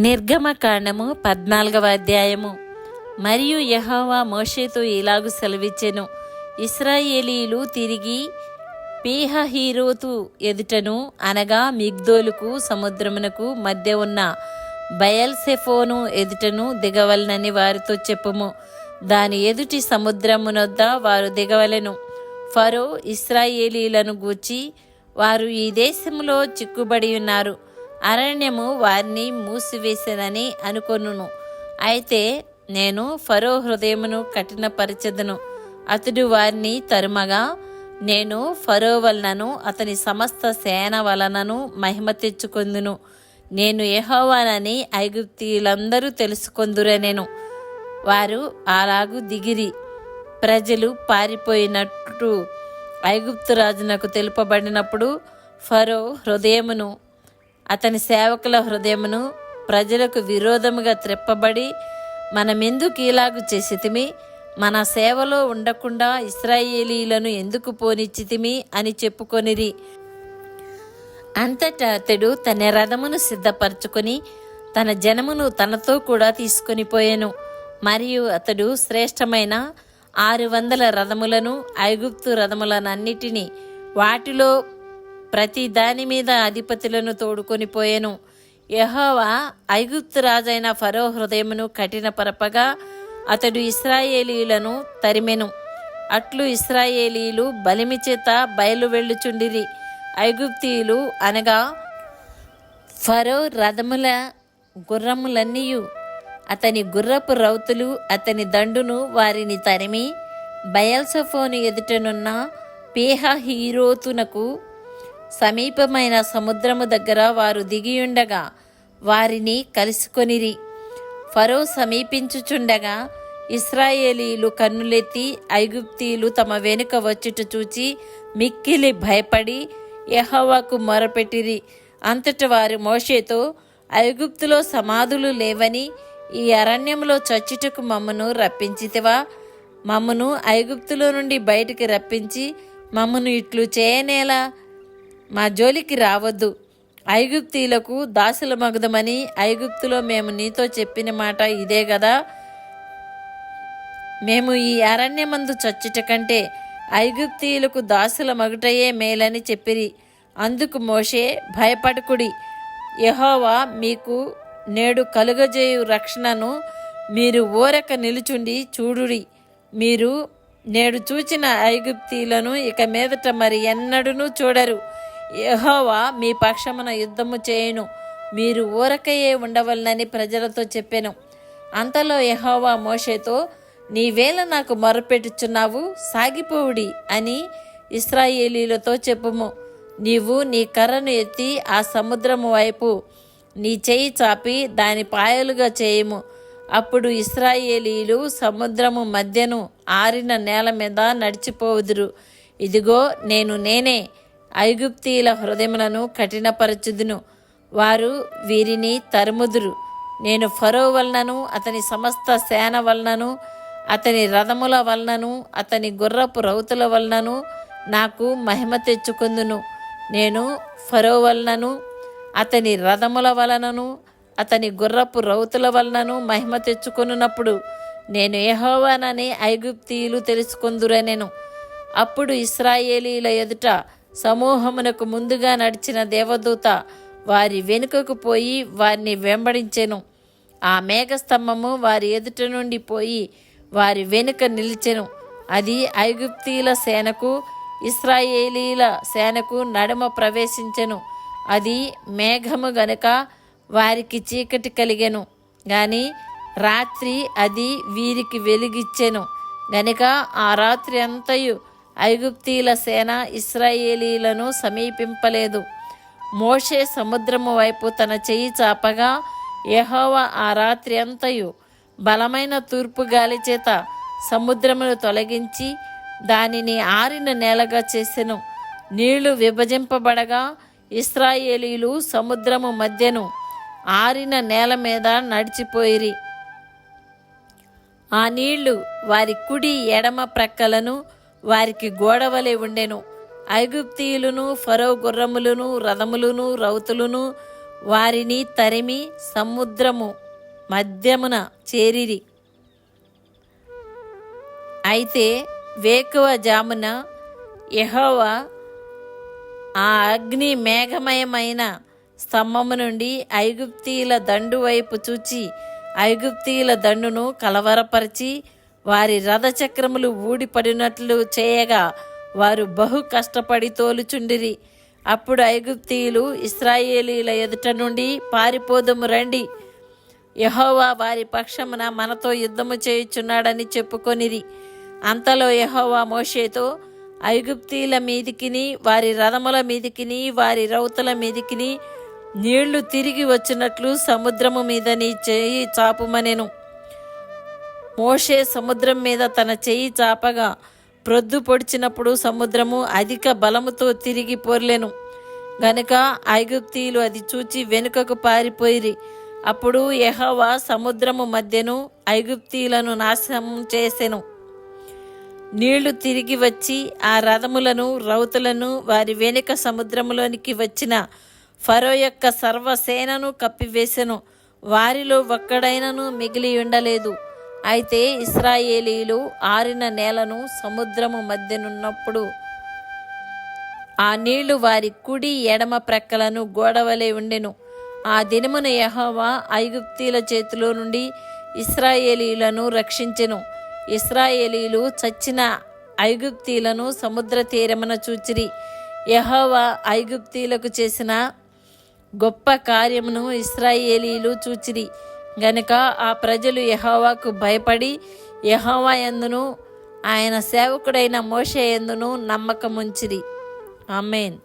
నిర్గమకాండము పద్నాలుగవ అధ్యాయము. మరియు యహోవా మోషేతో ఇలాగు సెలవిచ్చెను. ఇస్రాయేలీలు తిరిగి పీహహీరోతు ఎదుటను అనగా మిగ్దోలుకు సముద్రమునకు మధ్య ఉన్న బయల్సెఫోను ఎదుటను దిగవలనని వారితో చెప్పుము. దాని ఎదుటి సముద్రమునొద్ద వారు దిగవలెను. ఫరో ఇస్రాయేలీలను గూర్చి వారు ఈ దేశంలో చిక్కుబడి ఉన్నారు. అరణ్యము వారిని మూసివేసేదని అనుకొనును. అయితే నేను ఫరో హృదయమును కఠినపరచదును. అతడు వారిని తరుమగా నేను ఫరో వలనను అతని సమస్త సేన వలనను మహిమ తెచ్చుకొందును. నేను యెహోవానని ఐగుప్తీయులందరూ తెలుసుకొందురనెను. వారు అలాగు దిగిరి. ప్రజలు పారిపోయినట్టు ఐగుప్తు రాజునకు తెలుపబడినప్పుడు ఫరో హృదయమును అతని సేవకుల హృదయమును ప్రజలకు విరోధముగా త్రిప్పబడి మనమెందుకు ఇలాగు చేసితిమి? మన సేవలో ఉండకుండా ఇస్రాయేలీలను ఎందుకు పోనిచ్చితిమి అని చెప్పుకొనిరి. అంతటా అతడు తన రథమును సిద్ధపరచుకొని తన జనమును తనతో కూడా తీసుకొని పోయాను. మరియు అతడు శ్రేష్టమైన ఆరు వందల రథములను ఐగుప్తు రథములనన్నిటినీ వాటిలో ప్రతి దాని మీద అధిపతులను తోడుకొని పోయాను. యహోవా ఐగుప్తు రాజైన ఫరో హృదయమును కఠినపరపగా అతడు ఇస్రాయేలీలను తరిమెను. అట్లు ఇస్రాయేలీలు బలిమి చేత బయలు వెళ్ళుచుండిరి. ఐగుప్తీయులు అనగా ఫరో రథముల గుర్రములన్నీయు. అతని గుర్రపు రౌతులు అతని దండును వారిని తరిమి బయల్సఫోను ఎదుటనున్న పేహ హీరోతునకు సమీపమైన సముద్రము దగ్గర వారు దిగియుండగా వారిని కలుసుకొనిరి. ఫరో సమీపించుచుండగా ఇస్రాయేలీలు కన్నులెత్తి ఐగుప్తీయులు తమ వెనుక వచ్చుట చూచి మిక్కిలి భయపడి యహోవాకు మొరపెట్టిరి. అంతటి వారు మోషేతో ఐగుప్తులో సమాధులు లేవని ఈ అరణ్యంలో చచ్చుటకు మమ్మను రప్పించితివా? మమ్మను ఐగుప్తులో నుండి బయటికి రప్పించి మమ్మను ఇట్లు చేయనేలా? మా జోలికి రావద్దు. ఐగుప్తీలకు దాసుల మగుదమని ఐగుప్తులో మేము నీతో చెప్పిన మాట ఇదే కదా మేము ఈ అరణ్యమందు చచ్చుట కంటే ఐగుప్తీయులకు దాసుల మగుటయే మేలని చెప్పిరి. అందుకు మోషే భయపడకుడి. యెహోవా మీకు నేడు కలుగజేయు రక్షణను మీరు ఊరక నిలుచుండి చూడుడి. మీరు నేడు చూచిన ఐగుప్తీయులను ఇక మీదట మరి ఎన్నడూనూ చూడరు. యహోవా మీ పక్షమున యుద్ధము చేయును. మీరు ఊరకయే ఉండవలనని ప్రజలతో చెప్పాను. అంతలో యహోవా మోషేతో నీవేళ నాకు మొరపెట్టుచున్నావు సాగిపోవుడి అని ఇస్రాయేలీలతో చెప్పుము. నీవు నీ కర్రను ఎత్తి ఆ సముద్రము వైపు నీ చేయి చాపి దాని పాయలుగా చేయము. అప్పుడు ఇస్రాయేలీలు సముద్రము మధ్యను ఆరిన నేల మీద నడిచిపోవుదురు. ఇదిగో నేను నేనే ఐగుప్తీయుల హృదయములను కఠినపరచుదును. వారు వీరిని తరుముదురు. నేను ఫరో వలనను అతని సమస్త సేన వలనను అతని రథముల వలనను అతని గుర్రపు రౌతుల వలనను నాకు మహిమ తెచ్చుకుందును. నేను ఫరో వలనను అతని రథముల వలనను అతని గుర్రపు రౌతుల వలనను మహిమ తెచ్చుకొనున్నప్పుడు నేను యెహోవానని ఐగుప్తీయులు తెలుసుకుందురనెను. అప్పుడు ఇస్రాయేలీల ఎదుట సమూహమునకు ముందుగా నడిచిన దేవదూత వారి వెనుకకు పోయి వారిని వెంబడించెను. ఆ మేఘస్తంభము వారి ఎదుట నుండి పోయి వారి వెనుక నిలిచెను. అది ఐగుప్తీల సేనకు ఇస్రాయేలీల సేనకు నడుమ ప్రవేశించెను. అది మేఘము గనుక వారికి చీకటి కలిగెను. గాని రాత్రి అది వీరికి వెలుగిచ్చెను. గనుక ఆ రాత్రి అంతయు ఐగుప్తీల సేన ఇస్రాయేలీలను సమీపింపలేదు. మోషే సముద్రము వైపు తన చెయ్యి చాపగా యహోవ ఆ రాత్రి అంతయు బలమైన తూర్పు గాలి చేత సముద్రమును తొలగించి దానిని ఆరిన నేలగా చేసెను. నీళ్ళు విభజింపబడగా ఇస్రాయేలీలు సముద్రము మధ్యను ఆరిన నేల మీద నడిచిపోయిరి. ఆ నీళ్ళు వారి కుడి ఎడమ ప్రక్కలను వారికి గోడవలే ఉండెను. ఐగుప్తీయులను ఫరో గుర్రములను రథములను రౌతులను వారిని తరిమి సముద్రము మధ్యమున చేరిరి. అయితే వేకువ జామున యహోవ ఆ అగ్ని మేఘమయమైన స్తంభము నుండి ఐగుప్తీల దండు వైపు చూచి ఐగుప్తీల దండును కలవరపరిచి వారి రథచక్రములు ఊడిపడినట్లు చేయగా వారు బహు కష్టపడి తోలుచుండిరి. అప్పుడు ఐగుప్తీయులు ఇస్రాయేలీల ఎదుట నుండి పారిపోదము రండి. యహోవా వారి పక్షమున మనతో యుద్ధము చేయుచున్నాడని చెప్పుకొనిరి. అంతలో యహోవా మోషేతో ఐగుప్తీల మీదికిని వారి రథముల మీదికిని వారి రౌతుల మీదికిని నీళ్ళు తిరిగి వచ్చినట్లు సముద్రము మీద నీ చేయి చాపుమనెను. మోషే సముద్రం మీద తన చెయ్యి చాపగా ప్రొద్దు పొడిచినప్పుడు సముద్రము అధిక బలముతో తిరిగి పొర్లెను. గనుక ఐగుప్తీయులు అది చూచి వెనుకకు పారిపోయిరి. అప్పుడు యహవా సముద్రము మధ్యను ఐగుప్తీయులను నాశనం చేసెను. నీళ్ళు తిరిగి వచ్చి ఆ రథములను రౌతులను వారి వెనుక సముద్రములోనికి వచ్చిన ఫరో యొక్క సర్వసేనను కప్పివేసెను. వారిలో ఒక్కడైనను మిగిలి ఉండలేదు. అయితే ఇస్రాయేలీలు ఆరిన నేలను సముద్రము మధ్యనున్నప్పుడు ఆ నీళ్ళు వారి కుడి ఎడమ ప్రక్కలను గోడవలే ఉండెను. ఆ దినమున యహోవా ఐగుప్తీల చేతిలో నుండి ఇస్రాయేలీలను రక్షించెను. ఇస్రాయేలీలు చచ్చిన ఐగుప్తీలను సముద్ర తీరమున చూచిరి. యహోవా ఐగుప్తీలకు చేసిన గొప్ప కార్యమును ఇస్రాయేలీలు చూచిరి. గనుక ఆ ప్రజలు యహోవాకు భయపడి యహోవా ఎందును ఆయన సేవకుడైన మోషే ఎందును నమ్మకముంచిరి. ఆమెన్.